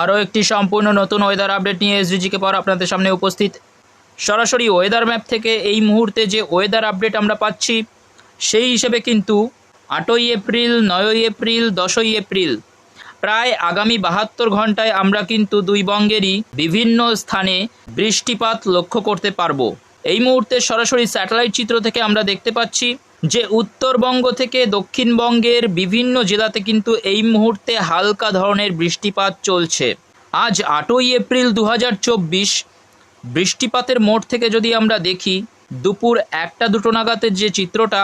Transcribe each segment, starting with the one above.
আরও একটি সম্পূর্ণ নতুন ওয়েদার আপডেট নিয়ে এসডিজিকে পর আপনাদের সামনে উপস্থিত। সরাসরি ওয়েদার ম্যাপ থেকে এই মুহূর্তে যে ওয়েদার আপডেট আমরা পাচ্ছি, সেই হিসেবে কিন্তু আটই এপ্রিল, নয়ই এপ্রিল, দশই এপ্রিল প্রায় আগামী বাহাত্তর ঘন্টায় আমরা কিন্তু দুই বঙ্গেরই বিভিন্ন স্থানে বৃষ্টিপাত লক্ষ্য করতে পারব। এই মুহূর্তে সরাসরি স্যাটেলাইট চিত্র থেকে আমরা দেখতে পাচ্ছি যে উত্তরবঙ্গ থেকে দক্ষিণবঙ্গের বিভিন্ন জেলাতে কিন্তু এই মুহূর্তে হালকা ধরনের বৃষ্টিপাত চলছে। আজ আটই এপ্রিল দু হাজার চব্বিশ, বৃষ্টিপাতের মোড় থেকে যদি আমরা দেখি, দুপুর একটা দুটো নাগাদের যে চিত্রটা,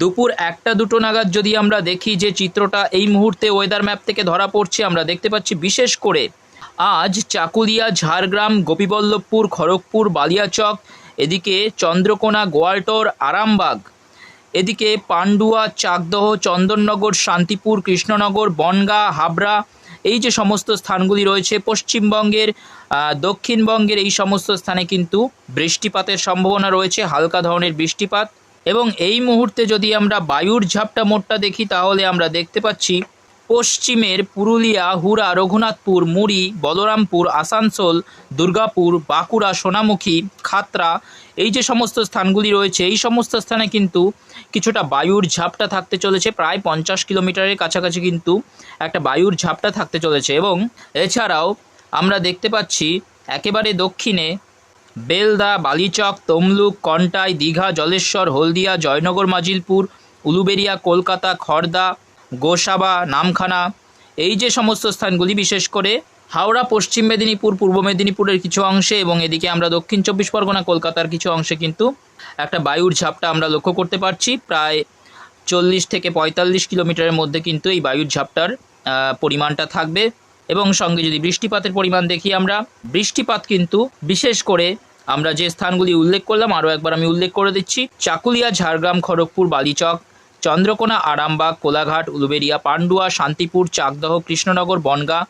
দুপুর একটা দুটো নাগাদ যদি আমরা দেখি যে চিত্রটা এই মুহূর্তে ওয়েদার ম্যাপ থেকে ধরা পড়ছে, আমরা দেখতে পাচ্ছি বিশেষ করে আজ চাকুলিয়া, ঝাড়গ্রাম, গোপীবল্লভপুর, খড়গপুর, বালিয়াচক এদিকে চন্দ্রকোনা, গোয়ালটোর, আরামবাগ। এদিকে পান্ডুয়া, চাকদহ, চন্দননগর, শান্তিপুর, কৃষ্ণনগর, বনগাঁ, হাবড়া, এই যে সমস্ত স্থানগুলি রয়েছে, পশ্চিমবঙ্গের দক্ষিণবঙ্গের এই সমস্ত স্থানে কিন্তু বৃষ্টিপাতের সম্ভাবনা রয়েছে, হালকা ধরনের বৃষ্টিপাত। এবং এই মুহূর্তে যদি আমরা বায়ুর ঝাপটা মোটটা দেখি, তাহলে আমরা দেখতে পাচ্ছি পশ্চিমের পুরুলিয়া, হুড়া, রঘুনাথপুর, মুড়ি, বলরামপুর, আসানসোল, দুর্গাপুর, বাঁকুড়া, সোনামুখী, খাতরা এই যে সমস্ত স্থানগুলি রয়েছে, এই সমস্ত স্থানে কিন্তু কিছুটা বায়ুর ঝাপটা থাকতে চলেছে। প্রায় পঞ্চাশ কিলোমিটারের কাছাকাছি কিন্তু একটা বায়ুর ঝাপটা থাকতে চলেছে এবং এছাড়াও আমরা দেখতে পাচ্ছি একেবারে দক্ষিণে বেলদা, বালিচক, তমলুক, কন্টাই, দীঘা, জলেশ্বর, হলদিয়া, জয়নগর, মাজিলপুর, উলুবেরিয়া, কলকাতা খড়দা গোসাবা, নামখানা, এই যে সমস্ত স্থানগুলি, বিশেষ করে হাওড়া, পশ্চিম মেদিনীপুর, পূর্ব মেদিনীপুরের কিছু অংশে এবং এদিকে আমরা দক্ষিণ চব্বিশ পরগনা, কলকাতার কিছু অংশে কিন্তু একটা বায়ুর ঝাপটা আমরা লক্ষ্য করতে পারছি। প্রায় চল্লিশ থেকে পঁয়তাল্লিশ কিলোমিটারের মধ্যে কিন্তু এই বায়ুর ঝাপটার পরিমাণটা থাকবে এবং সঙ্গে যদি বৃষ্টিপাতের পরিমাণ দেখি আমরা, বৃষ্টিপাত কিন্তু বিশেষ করে আমরা যে স্থানগুলি উল্লেখ করলাম, আরও একবার আমি উল্লেখ করে দিচ্ছি, চাকুলিয়া, ঝাড়গ্রাম, খড়গপুর, বালিচক চন্দ্রকোনা, আরামবাগ, কোলাঘাট, উলুবেরিয়া, পান্ডুয়া, শান্তিপুর, চাকদহ, কৃষ্ণনগর, বনগাঁ,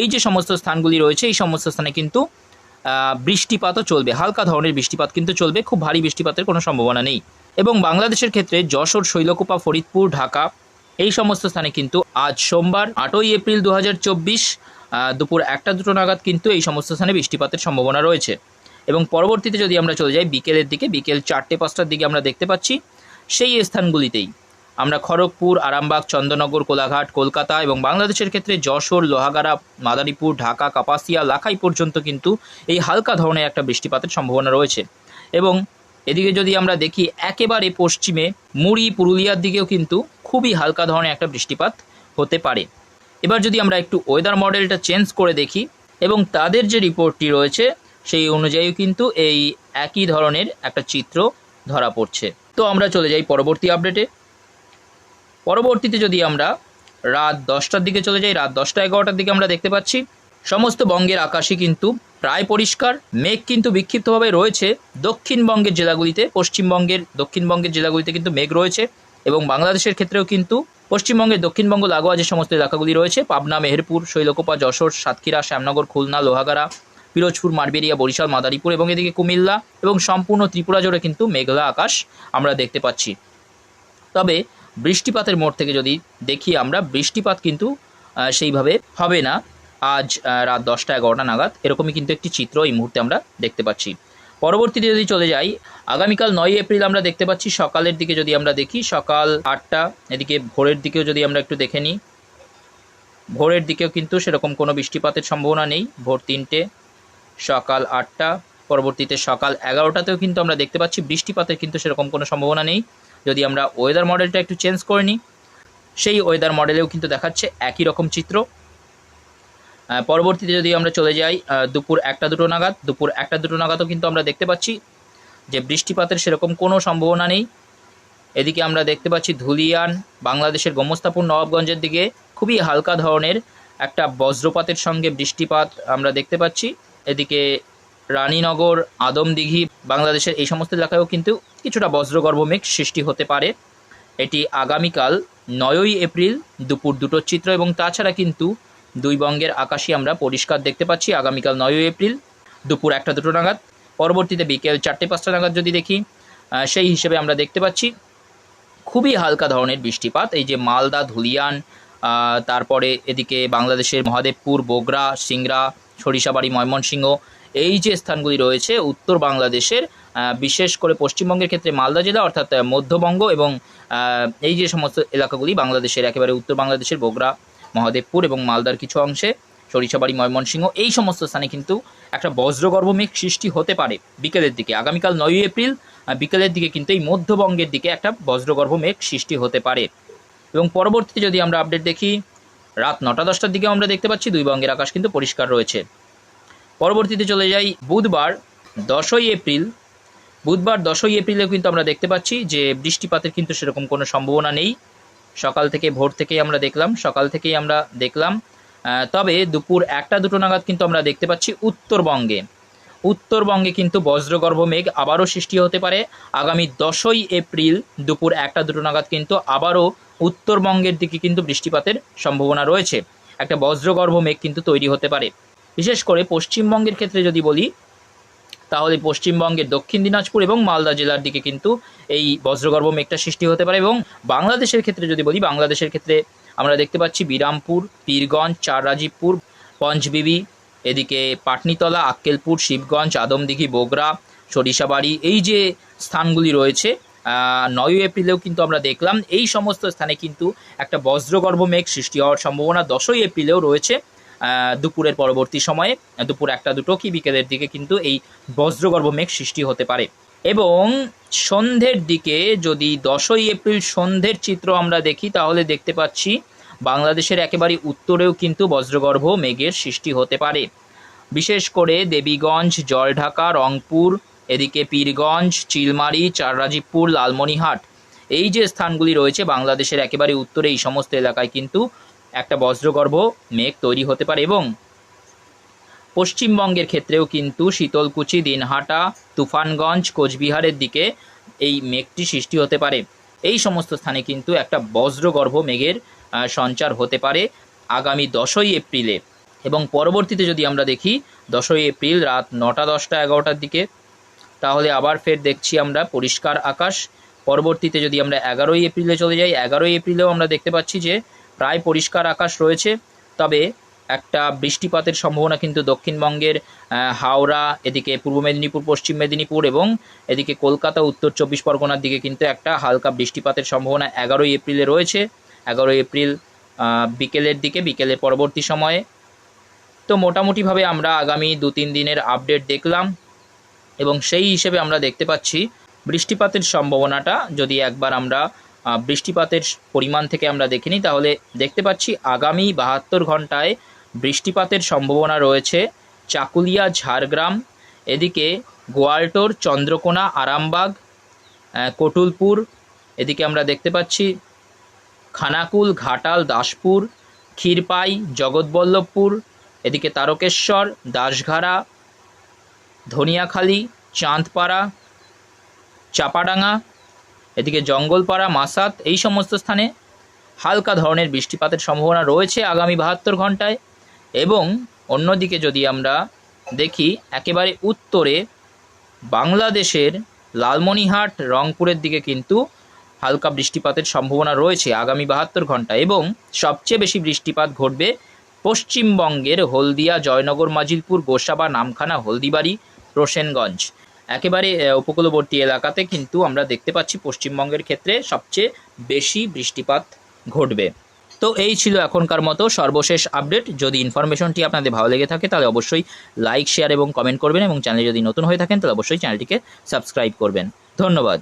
এই যে সমস্ত স্থানগুলি রয়েছে, এই সমস্ত স্থানে কিন্তু বৃষ্টিপাতও চলবে, হালকা ধরনের বৃষ্টিপাত কিন্তু চলবে, খুব ভারী বৃষ্টিপাতের কোনো সম্ভাবনা নেই। এবং বাংলাদেশের ক্ষেত্রে যশোর, শৈলকুপা, ফরিদপুর, ঢাকা, এই সমস্ত স্থানে কিন্তু আজ সোমবার, আটই এপ্রিল দু হাজার চব্বিশ দুপুর একটা দুটো নাগাদ কিন্তু এই সমস্ত স্থানে বৃষ্টিপাতের সম্ভাবনা রয়েছে। এবং পরবর্তীতে যদি আমরা চলে যাই বিকেলের দিকে, বিকেল চারটে পাঁচটার দিকে আমরা দেখতে পাচ্ছি, সেই স্থানগুলিতেই। আমরা খড়গপুর, আরামবাগ, চন্দননগর, কোলাঘাট, কলকাতা এবং বাংলাদেশের ক্ষেত্রে যশোর, লোহাগাড়া, মাদারীপুর, ঢাকা, কাপাসিয়া, লাখাই পর্যন্ত কিন্তু এই হালকা ধরনের একটা বৃষ্টিপাতের সম্ভাবনা রয়েছে। এবং এদিকে যদি আমরা দেখি, একেবারে পশ্চিমে মুড়ি, পুরুলিয়ার দিকেও কিন্তু খুবই হালকা ধরনের একটা বৃষ্টিপাত হতে পারে। এবার যদি আমরা একটু ওয়েদার মডেলটা চেঞ্জ করে দেখি, এবং তাদের যে রিপোর্টটি রয়েছে, সেই অনুযায়ী কিন্তু এই একই ধরনের একটা চিত্র ধরা পড়ছে। তো আমরা চলে যাই পরবর্তী আপডেটে পরবর্তীতে যদি আমরা রাত দশটার দিকে চলে যাই, রাত দশটা এগারোটার দিকে আমরা দেখতে পাচ্ছি, সমস্ত বঙ্গের আকাশই কিন্তু প্রায় পরিষ্কার, মেঘ কিন্তু বিক্ষিপ্তভাবে রয়েছে দক্ষিণবঙ্গের জেলাগুলিতে, পশ্চিমবঙ্গের দক্ষিণবঙ্গের জেলাগুলিতে কিন্তু মেঘ রয়েছে এবং বাংলাদেশের ক্ষেত্রেও কিন্তু পশ্চিমবঙ্গের দক্ষিণবঙ্গ লাগোয়া যে সমস্ত এলাকাগুলি রয়েছে, পাবনা, মেহেরপুর, শৈলকুপা, যশোর, সাতক্ষীরা, শ্যামনগর, খুলনা, লোহাগাড়া, পিরোজপুর, মারবেরিয়া, বরিশাল, মাদারীপুর এবং এদিকে কুমিল্লা এবং সম্পূর্ণ ত্রিপুরা জুড়ে কিন্তু মেঘলা আকাশ আমরা দেখতে পাচ্ছি। তবে বৃষ্টিপাতের মোড় থেকে যদি দেখি আমরা, বৃষ্টিপাত কিন্তু সেইভাবে হবে না। আজ রাত দশটা এগারোটা নাগাদ এরকমই কিন্তু একটি চিত্র এই মুহূর্তে আমরা দেখতে পাচ্ছি। পরবর্তীতে যদি চলে যাই, আগামীকাল নয় এপ্রিল আমরা দেখতে পাচ্ছি, সকালের দিকে যদি আমরা দেখি, সকাল আটটা, এদিকে ভোরের দিকেও যদি আমরা একটু দেখে নিই, ভোরের দিকেও কিন্তু সেরকম কোনো বৃষ্টিপাতের সম্ভাবনা নেই। ভোর তিনটে, সকাল আটটা, পরবর্তীতে সকাল এগারোটাতেও কিন্তু আমরা দেখতে পাচ্ছি, বৃষ্টিপাতের কিন্তু সেরকম কোনো সম্ভাবনা নেই। যদি আমরা ওয়েদার মডেলটা একটু চেঞ্জ করে নিই, সেই ওয়েদার মডেলেও কিন্তু দেখাচ্ছে একই রকম চিত্র। পরবর্তীতে যদি আমরা চলে যাই দুপুর একটা দুটো নাগাদ, দুপুর একটা দুটো নাগাদও কিন্তু আমরা দেখতে পাচ্ছি যে বৃষ্টিপাতের সেরকম কোনো সম্ভাবনা নেই। এদিকে আমরা দেখতে পাচ্ছি ধুলিয়ান বাংলাদেশের গোমস্তাপুর নবাবগঞ্জের দিকে খুবই হালকা ধরনের একটা বজ্রপাতের সঙ্গে বৃষ্টিপাত আমরা দেখতে পাচ্ছি। এদিকে রানীনগর, আদমদিঘি, বাংলাদেশের এই সমস্ত এলাকায়ও কিন্তু কিছুটা বজ্রগর্ভ মেঘ সৃষ্টি হতে পারে। এটি আগামীকাল নয়ই এপ্রিল দুপুর দুটোর চিত্র এবং তাছাড়া কিন্তু দুই বঙ্গের আকাশই আমরা পরিষ্কার দেখতে পাচ্ছি। আগামীকাল নয়ই এপ্রিল দুপুর একটা দুটো নাগাদ। পরবর্তীতে বিকেল চারটে পাঁচটা নাগাদ যদি দেখি সেই হিসেবে আমরা দেখতে পাচ্ছি খুবই হালকা ধরনের বৃষ্টিপাত। এই যে মালদা, ধুলিয়ান তারপরে এদিকে বাংলাদেশের মহাদেবপুর, বগুড়া, সিংড়া, সরিষাবাড়ি, ময়মনসিংহ এই যে স্থানগুলি রয়েছে, উত্তর বাংলাদেশের বিশেষ করে পশ্চিমবঙ্গের ক্ষেত্রে মালদা জেলা, অর্থাৎ মধ্যবঙ্গ এবং এই যে সমস্ত এলাকাগুলি, বাংলাদেশের একেবারে উত্তর বাংলাদেশের বগুড়া, মহাদেবপুর এবং মালদার কিছু অংশে, সরিষাবাড়ি, ময়মনসিংহ, এই সমস্ত স্থানে কিন্তু একটা বজ্রগর্ভ মেঘ সৃষ্টি হতে পারে বিকেলের দিকে। আগামীকাল নয়ই এপ্রিল বিকেলের দিকে কিন্তু এই মধ্যবঙ্গের দিকে একটা বজ্রগর্ভ মেঘ সৃষ্টি হতে পারে। এবং পরবর্তীতে যদি আমরা আপডেট দেখি, রাত নটা দশটার দিকে আমরা দেখতে পাচ্ছি, দুই বঙ্গের আকাশ কিন্তু পরিষ্কার রয়েছে। পরবর্তীতে চলে যাই বুধবার দশই এপ্রিল। বুধবার দশই এপ্রিলেও কিন্তু আমরা দেখতে পাচ্ছি যে বৃষ্টিপাতের কিন্তু সেরকম কোনো সম্ভাবনা নেই। সকাল থেকে ভোর থেকেই আমরা দেখলাম, সকাল থেকেই আমরা দেখলাম। তবে দুপুর একটা দুটো নাগাদ কিন্তু আমরা দেখতে পাচ্ছি উত্তরবঙ্গে। উত্তরবঙ্গে কিন্তু বজ্রগর্ভ মেঘ আবারও সৃষ্টি হতে পারে। আগামী দশই এপ্রিল দুপুর একটা দুটো নাগাদ কিন্তু আবারও উত্তরবঙ্গের দিকে কিন্তু বৃষ্টিপাতের সম্ভাবনা রয়েছে। একটা বজ্রগর্ভ মেঘ কিন্তু তৈরি হতে পারে। বিশেষ করে পশ্চিমবঙ্গের ক্ষেত্রে যদি বলি, তাহলে পশ্চিমবঙ্গের দক্ষিণ দিনাজপুর এবং মালদা জেলার দিকে কিন্তু এই বজ্রগর্ভ মেঘটা সৃষ্টি হতে পারে এবং বাংলাদেশের ক্ষেত্রে যদি বলি, বাংলাদেশের ক্ষেত্রে আমরা দেখতে পাচ্ছি বিরামপুর, পীরগঞ্জ চাররাজীবপুর পঞ্চবিবি, এদিকে পাটনিতলা, আক্কেলপুর, শিবগঞ্জ, আদমদিঘি বগরা সরিষাবাড়ি, এই যে স্থানগুলি রয়েছে নয়ই এপ্রিলেও কিন্তু আমরা দেখলাম, এই সমস্ত স্থানে কিন্তু একটা বজ্রগর্ভ মেঘ সৃষ্টি হওয়ার সম্ভাবনা দশই এপ্রিলেও রয়েছে। দুপুরের পরবর্তী সময়ে, দুপুর একটা দুটো কি বিকেলের দিকে কিন্তু এই বজ্রগর্ভ মেঘ সৃষ্টি হতে পারে। এবং সন্ধ্যের দিকে যদি দশই এপ্রিল সন্ধ্যের চিত্র আমরা দেখি, তাহলে দেখতে পাচ্ছি বাংলাদেশের একেবারে উত্তরেও কিন্তু বজ্রগর্ভ মেঘের সৃষ্টি হতে পারে। বিশেষ করে দেবীগঞ্জ, জলঢাকা, রংপুর, এদিকে পীরগঞ্জ, চিলমারি, চাররাজীবপুর লালমনিহাট এই যে স্থানগুলি রয়েছে বাংলাদেশের একেবারে উত্তরে, এই সমস্ত এলাকায় কিন্তু একটা বজ্রগর্ভ মেঘ তৈরি হতে পারে এবং পশ্চিমবঙ্গের ক্ষেত্রেও কিন্তু শীতলকুচি, দিনহাটা, তুফানগঞ্জ, কোচবিহারের দিকে এই মেঘটি সৃষ্টি হতে পারে। এই সমস্ত স্থানে কিন্তু একটা বজ্রগর্ভ মেঘের সঞ্চার হতে পারে আগামী দশই এপ্রিলে। এবং পরবর্তীতে যদি আমরা দেখি, দশই এপ্রিল রাত নটা, দশটা, এগারোটার দিকে, তাহলে আবার ফের দেখছি আমরা পরিষ্কার আকাশ। পরবর্তীতে যদি আমরা এগারোই এপ্রিলে চলে যাই, এগারোই এপ্রিলেও আমরা দেখতে পাচ্ছি যে প্রায় পরিষ্কার আকাশ রয়েছে, তবে একটা বৃষ্টিপাতের সম্ভাবনা কিন্তু দক্ষিণবঙ্গের হাওড়া, এদিকে পূর্ব মেদিনীপুর, পশ্চিম মেদিনীপুর এবং এদিকে কলকাতা, উত্তর চব্বিশ পরগনার দিকে কিন্তু একটা হালকা বৃষ্টিপাতের সম্ভাবনা এগারোই এপ্রিলে রয়েছে। এগারোই এপ্রিল বিকেলের দিকে, বিকেলের পরবর্তী সময়ে। তো মোটামুটিভাবে আমরা আগামী দু তিন দিনের আপডেট দেখলাম এবং সেই হিসেবে আমরা দেখতে পাচ্ছি বৃষ্টিপাতের সম্ভাবনাটা যদি একবার আমরা বৃষ্টিপাতের পরিমাণ থেকে আমরা দেখে নিই তাহলে দেখতে পাচ্ছি আগামী বাহাত্তর ঘন্টায় বৃষ্টিপাতের সম্ভাবনা রয়েছে চাকুলিয়া, ঝাড়গ্রাম, এদিকে গোয়ালটোর, চন্দ্রকোনা, আরামবাগ কটুলপুর, এদিকে আমরা দেখতে পাচ্ছি খানাকুল, ঘাটাল, দাসপুর, ক্ষীরপাই, জগৎবল্লভপুর, এদিকে তারকেশ্বর দাসঘাড়া ধনিয়াখালী, চাঁদপাড়া, চাপাডাঙ্গা এদিকে জঙ্গলপাড়া, মাসাত, এই সমস্ত স্থানে হালকা ধরনের বৃষ্টিপাতের সম্ভাবনা রয়েছে আগামী বাহাত্তর ঘন্টায় এবং অন্যদিকে যদি আমরা দেখি, একেবারে উত্তরে বাংলাদেশের লালমনিহাট রংপুরের দিকে কিন্তু হালকা বৃষ্টিপাতের সম্ভাবনা রয়েছে আগামী বাহাত্তর ঘণ্টা এবং সবচেয়ে বেশি বৃষ্টিপাত ঘটবে পশ্চিমবঙ্গের হলদিয়া, জয়নগর, মাজিলপুর, গোসাবা, নামখানা, হলদিবাড়ি, রোশনগঞ্জ। একেবারে উপকূলবর্তী এলাকাতে কিন্তু আমরা দেখতে পাচ্ছি পশ্চিমবঙ্গের ক্ষেত্রে সবচেয়ে বেশি বৃষ্টিপাত ঘটবে। তো এই ছিল এখনকার মতো সর্বশেষ আপডেট। যদি ইনফরমেশনটি আপনাদের ভালো লেগে থাকে, তাহলে অবশ্যই লাইক শেয়ার এবং কমেন্ট করবেন এবং চ্যানেল যদি নতুন হয়ে থাকেন, তাহলে অবশ্যই চ্যানেলটিকে সাবস্ক্রাইব করবেন। ধন্যবাদ।